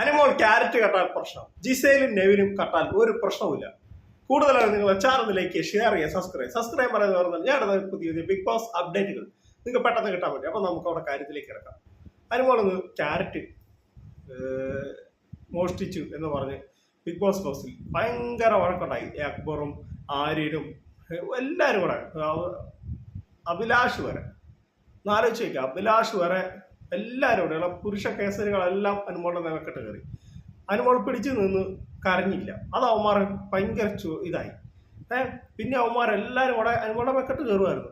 Animol carrot കട്ടാൽ പ്രശ്നം. ജിസേലും നെവിനും കട്ടാൽ ഒരു പ്രശ്നവുമില്ല. കൂടുതലായി നിങ്ങൾ ചാനലിലേക്ക് ഷെയർ ചെയ്യുക സബ്സ്ക്രൈബ് സബ്സ്ക്രൈബ് പറയുന്നത് പറഞ്ഞാൽ ഞാൻ പുതിയ പുതിയ ബിഗ് ബോസ് അപ്ഡേറ്റുകൾ നിങ്ങൾക്ക് പെട്ടെന്ന് കിട്ടാൻ പറ്റും അപ്പോൾ നമുക്ക് അവിടെ കാര്യത്തിലേക്ക് ഇറക്കാം അനുമോൾ ഒന്ന് ക്യാരറ്റ് മോഷ്ടിച്ചു എന്ന് പറഞ്ഞ് ബിഗ് ബോസ് ബോസിൽ ഭയങ്കര വഴക്കുണ്ടായി. അക്ബറും ആര്യനും എല്ലാവരും കൂടെ. അഭിലാഷ് വരെ. നാലോചിച്ച് വയ്ക്കുക അഭിലാഷ് വരെ എല്ലാവരും ഇവിടെ പുരുഷ കേസരികളെല്ലാം അനുമോളുടെ നിലക്കെട്ട് കയറി. അനുമോൾ പിടിച്ചു നിന്ന് കരഞ്ഞില്ല. അത് അവന്മാർ ഭയങ്കര ഇതായി. ഏഹ് പിന്നെ അവന്മാർ എല്ലാവരും കൂടെ അനുമോളുടെ മെക്കെട്ട് കയറുമായിരുന്നു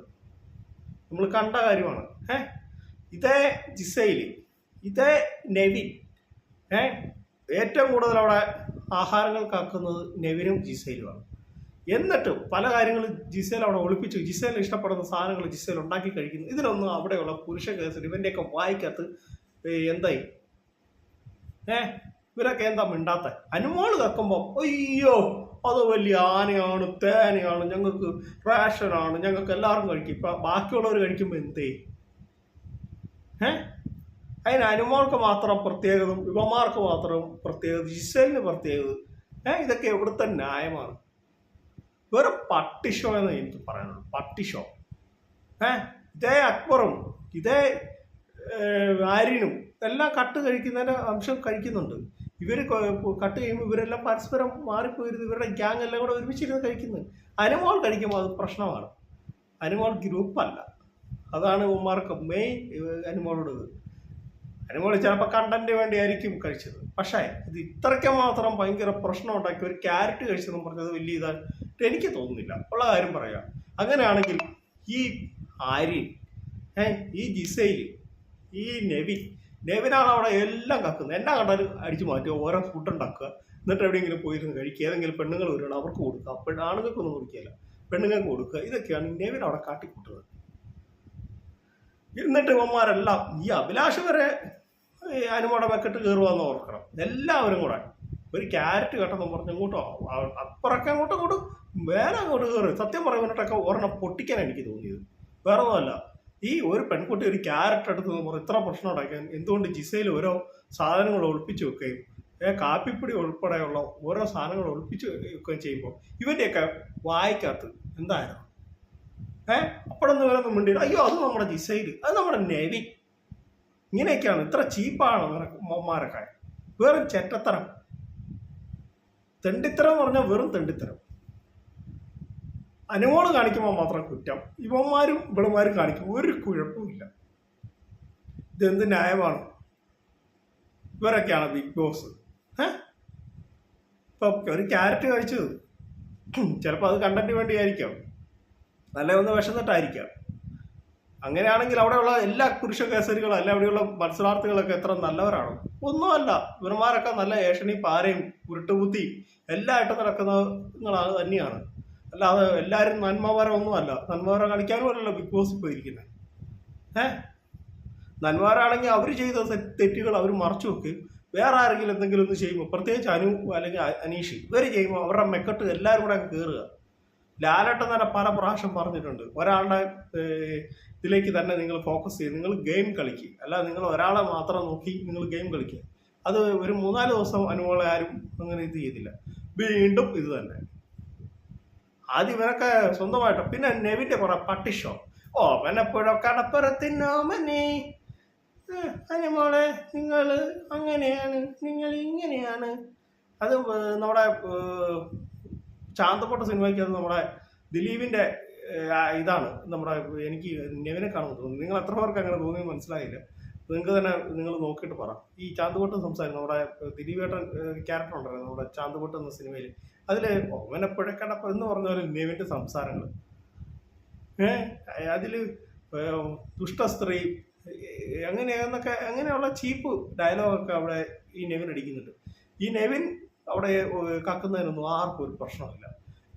നമ്മൾ കണ്ട കാര്യമാണ്. ഏഹ് ഇതേ ജിസൈൽ ഇതേ നെവിൻ ഏഹ് ഏറ്റവും കൂടുതൽ അവിടെ ആഹാരങ്ങൾ കാക്കുന്നത് നെവിനും ജിസൈലുമാണ്. എന്നിട്ടും പല കാര്യങ്ങളും ജിസേൽ അവിടെ ഒളിപ്പിച്ചു. ജിസേൽ ഇഷ്ടപ്പെടുന്ന സാധനങ്ങൾ ജിസേൽ ഉണ്ടാക്കി കഴിക്കുന്നു. ഇതിനൊന്നും അവിടെയുള്ള പുരുഷ കേസിൽ ഇവന്റെയൊക്കെ വായിക്കകത്ത് എന്തായി? ഏ ഇവരൊക്കെ എന്താ മിണ്ടാത്ത? അനുമോൾ കേൾക്കുമ്പോൾ അയ്യോ അത് വലിയ ആനയാണ് തേനയാണ് ഞങ്ങൾക്ക് റേഷനാണ് ഞങ്ങൾക്ക് എല്ലാവർക്കും കഴിക്കും. ഇപ്പം ബാക്കിയുള്ളവർ കഴിക്കുമ്പോൾ എന്തേ? ഏ അതിന് അനുമോൾക്ക് മാത്രം പ്രത്യേകതും യുവമാർക്ക് മാത്രം പ്രത്യേകത ജിസേലിന് പ്രത്യേകത. ഏഹ് ഇതൊക്കെ എവിടുത്തെ ന്യായമാണ്? വെറും പട്ടിഷോ എന്ന് എനിക്ക് പറയാനുള്ളൂ. പട്ടിഷോ ഏ? ഇതേ അക്ബറും ഇതേ ആര്യനും എല്ലാം കട്ട് കഴിക്കുന്നതിന്റെ അംശം കഴിക്കുന്നുണ്ട്. ഇവർ കട്ട് ചെയ്യുമ്പോൾ ഇവരെല്ലാം പരസ്പരം മാറിപ്പോയിരുന്നു. ഇവരുടെ ഗ്യാങ് എല്ലാം കൂടെ ഒരുമിച്ചിരുന്ന് കഴിക്കുന്നത് അനുമോൾ കഴിക്കുമ്പോൾ അത് പ്രശ്നമാണ്. അനുമോൾ ഗ്രൂപ്പല്ല അതാണ് ഉമ്മാർക്ക് മെയിൻ അനുമോളോട് അനുമോൾ ചിലപ്പോൾ കണ്ടന്റ് വേണ്ടിയായിരിക്കും കഴിച്ചത്. പക്ഷേ ഇത് ഇത്രയ്ക്ക് മാത്രം ഭയങ്കര പ്രശ്നം ഉണ്ടാക്കി ഒരു ക്യാരറ്റ് കഴിച്ചതെന്ന് പറഞ്ഞത് വലിയ ഇതായിട്ട് എനിക്ക് തോന്നുന്നില്ല. ഉള്ള കാര്യം പറയാം. അങ്ങനെയാണെങ്കിൽ ഈ ആര്യൻ ഈ ജിസൈൽ ഈ നെവിൻ നെവിനാണ് അവിടെ എല്ലാം കക്കുന്നത്. എല്ലാം കണ്ടാലും അടിച്ചു മാറ്റുക ഓരോ ഫുഡ് ഉണ്ടാക്കുക. എന്നിട്ട് എവിടെയെങ്കിലും പോയിരുന്ന് കഴിക്കുക. ഏതെങ്കിലും പെണ്ണുങ്ങൾ വരികയാണ് അവർക്ക് കൊടുക്കുക. പെണ്ണ് ആണുങ്ങൾക്കൊന്നും കൊടുക്കില്ല പെണ്ണുങ്ങൾക്ക് കൊടുക്കുക. ഇതൊക്കെയാണ് നെവിൻ അവിടെ കാട്ടിക്കൂട്ടുന്നത്. എന്നിട്ട് ഇവന്മാരെല്ലാം ഈ അഭിലാഷ് വരെ അനുമോടെ വെക്കിട്ട് കയറുവാന്ന് ഓർക്കണം. എല്ലാവരും കൂടെ. ഒരു ക്യാരറ്റ് കട്ടെന്ന് പറഞ്ഞ് അങ്ങോട്ടോ അപ്പുറൊക്കെ അങ്ങോട്ടും അങ്ങോട്ടും വേറെ അങ്ങോട്ട് കയറി. സത്യം പറയുന്നിട്ടൊക്കെ ഒരെണ്ണം പൊട്ടിക്കാൻ എനിക്ക് തോന്നിയത്. വേറെ ഒന്നുമല്ല. ഈ ഒരു പെൺകുട്ടി ഒരു ക്യാരറ്റ് എടുത്ത് പറഞ്ഞ് ഇത്ര പ്രശ്നം ഉണ്ടാക്കാൻ എന്തുകൊണ്ട് ജിസയിൽ ഓരോ സാധനങ്ങൾ ഒളിപ്പിച്ച് വെക്കുകയും കാപ്പിപ്പൊടി ഉൾപ്പെടെയുള്ള ഓരോ സാധനങ്ങൾ ഒളിപ്പിച്ച് വെക്കുകയും ചെയ്യുമ്പോൾ ഇവന്റെയൊക്കെ വായിക്കാത്ത എന്തായിരുന്നു ഏഹ് അപ്പോഴൊന്നും ഇവരൊന്നും മിണ്ടിയില്ല. അയ്യോ അത് നമ്മുടെ ജിസൈൽ അത് നമ്മുടെ നെവി ഇങ്ങനെയൊക്കെയാണ് ഇത്ര ചീപ്പാണ് മോന്മാരൊക്കെ വേറെ ചെറ്റത്തരം. തെണ്ടിത്തരം പറഞ്ഞാൽ വെറും തെണ്ടിത്തരം. അനുമോൾ കാണിക്കുമ്പോൾ മാത്രം കുറ്റം. ഇവന്മാരും ഇവളുമാരും കാണിക്കും. ഒരു കുഴപ്പമില്ല ഇതെന്ത് ന്യായമാണ്? ഇവരൊക്കെയാണ് ബിഗ് ബോസ്. ഏ ഇപ്പൊ ഒരു ക്യാരറ്റ് കഴിച്ചത്. ചിലപ്പോൾ അത് കണ്ടന്റ് വേണ്ടിയായിരിക്കാം. നല്ല ഒന്ന് വിശന്നിട്ടായിരിക്കാം. അങ്ങനെയാണെങ്കിൽ അവിടെയുള്ള എല്ലാ പുരുഷ കേസരികളും അല്ല അവിടെയുള്ള മത്സരാർത്ഥികളൊക്കെ എത്ര നല്ലവരാണോ? ഒന്നുമല്ല. ഇവന്മാരൊക്കെ നല്ല ഏഷണി പാരയും ഉരുട്ടുകുത്തി എല്ലായിട്ടും നടക്കുന്നതാണ് തന്നെയാണ്. അല്ലാതെ എല്ലാവരും നന്മവരൊന്നുമല്ല നന്മവര കളിക്കാനും അല്ലല്ലോ ബിഗ് ബോസ് പോയിരിക്കുന്നത്. ഏ? നന്മാരാണെങ്കിൽ അവർ ചെയ്ത തെറ്റുകൾ അവർ മറച്ചു വെക്കുകയും വേറെ ആരെങ്കിലും എന്തെങ്കിലും ഒന്ന് ചെയ്യുമ്പോൾ പ്രത്യേകിച്ച് അനു അല്ലെങ്കിൽ അനീഷ് ഇവർ ചെയ്യുമ്പോൾ അവരുടെ മെക്കട്ട് എല്ലാവരും കൂടെ അങ്ങ് കയറുക. ലാലട്ടൻ തന്നെ പല പ്രാവശ്യം പറഞ്ഞിട്ടുണ്ട്. ഒരാളുടെ ഇതിലേക്ക് തന്നെ നിങ്ങൾ ഫോക്കസ് ചെയ്ത് നിങ്ങൾ ഗെയിം കളിക്കുക അല്ല നിങ്ങൾ ഒരാളെ മാത്രം നോക്കി നിങ്ങൾ ഗെയിം കളിക്കുക അത് ഒരു മൂന്നാൽ ദിവസം അനുഭവങ്ങളെ ആരും അങ്ങനെ ഇത് ചെയ്തില്ല. വീണ്ടും ഇത് തന്നെ. ആദ്യം ഇവനൊക്കെ സ്വന്തമായിട്ട്. പിന്നെ നെവിന്റെ കുറെ പട്ടിഷോ ഓ പിന്നെപ്പോഴോ കടപ്പുറത്തിനോമനെ അനുമോളെ നിങ്ങൾ അങ്ങനെയാണ് നിങ്ങൾ ഇങ്ങനെയാണ്. അത് നമ്മുടെ ഏഹ്, ചാന്തപ്പൊട്ട സിനിമയ്ക്ക് അത് നമ്മുടെ ദിലീപിന്റെ ഇതാണ്. നമ്മുടെ എനിക്ക് നെവിനെ കാണുമ്പോൾ തോന്നുന്നു. നിങ്ങൾ എത്ര പേർക്ക് അങ്ങനെ തോന്നിയെന്ന് മനസ്സിലായില്ല. നിങ്ങൾക്ക് തന്നെ നിങ്ങൾ നോക്കിയിട്ട് പറ. ഈ ചാന്തുപൊട്ട് സംസാരം നമ്മുടെ ദിലീപേട്ടൻ ക്യാരക്ടർ ഉണ്ടായിരുന്നു നമ്മുടെ ചാന്തുപൊട്ട് എന്ന സിനിമയിൽ അതിൽ ഓമനപ്പുഴക്കടപ്പ് എന്ന് പറഞ്ഞ പോലെ നെവിന്റെ സംസാരങ്ങൾ ഏഹ് അതിൽ ദുഷ്ട സ്ത്രീ അങ്ങനെ അങ്ങനെയെന്നൊക്കെ അങ്ങനെയുള്ള ചീപ്പ് ഡയലോഗൊക്കെ അവിടെ ഈ നെവിൻ അടിക്കുന്നുണ്ട്. ഈ നെവിൻ അവിടെ കക്കുന്നതിനൊന്നും ആർക്കും ഒരു പ്രശ്നമില്ല.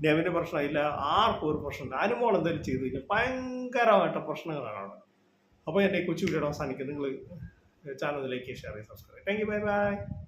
നെവിന് പ്രശ്നമില്ല ആർക്കും ഒരു പ്രശ്നമില്ല. അനുമോൾ എന്തെങ്കിലും ചെയ്തു കഴിഞ്ഞാൽ ഭയങ്കരമായിട്ട് പ്രശ്നങ്ങളാണ് അവിടെ. അപ്പോൾ എന്റെ കൊച്ചു വീഡിയോ അവസാനിക്കും. നിങ്ങൾ ചാനലിലേക്ക് ഷെയർ ചെയ്ത് subscribe thank you bye bye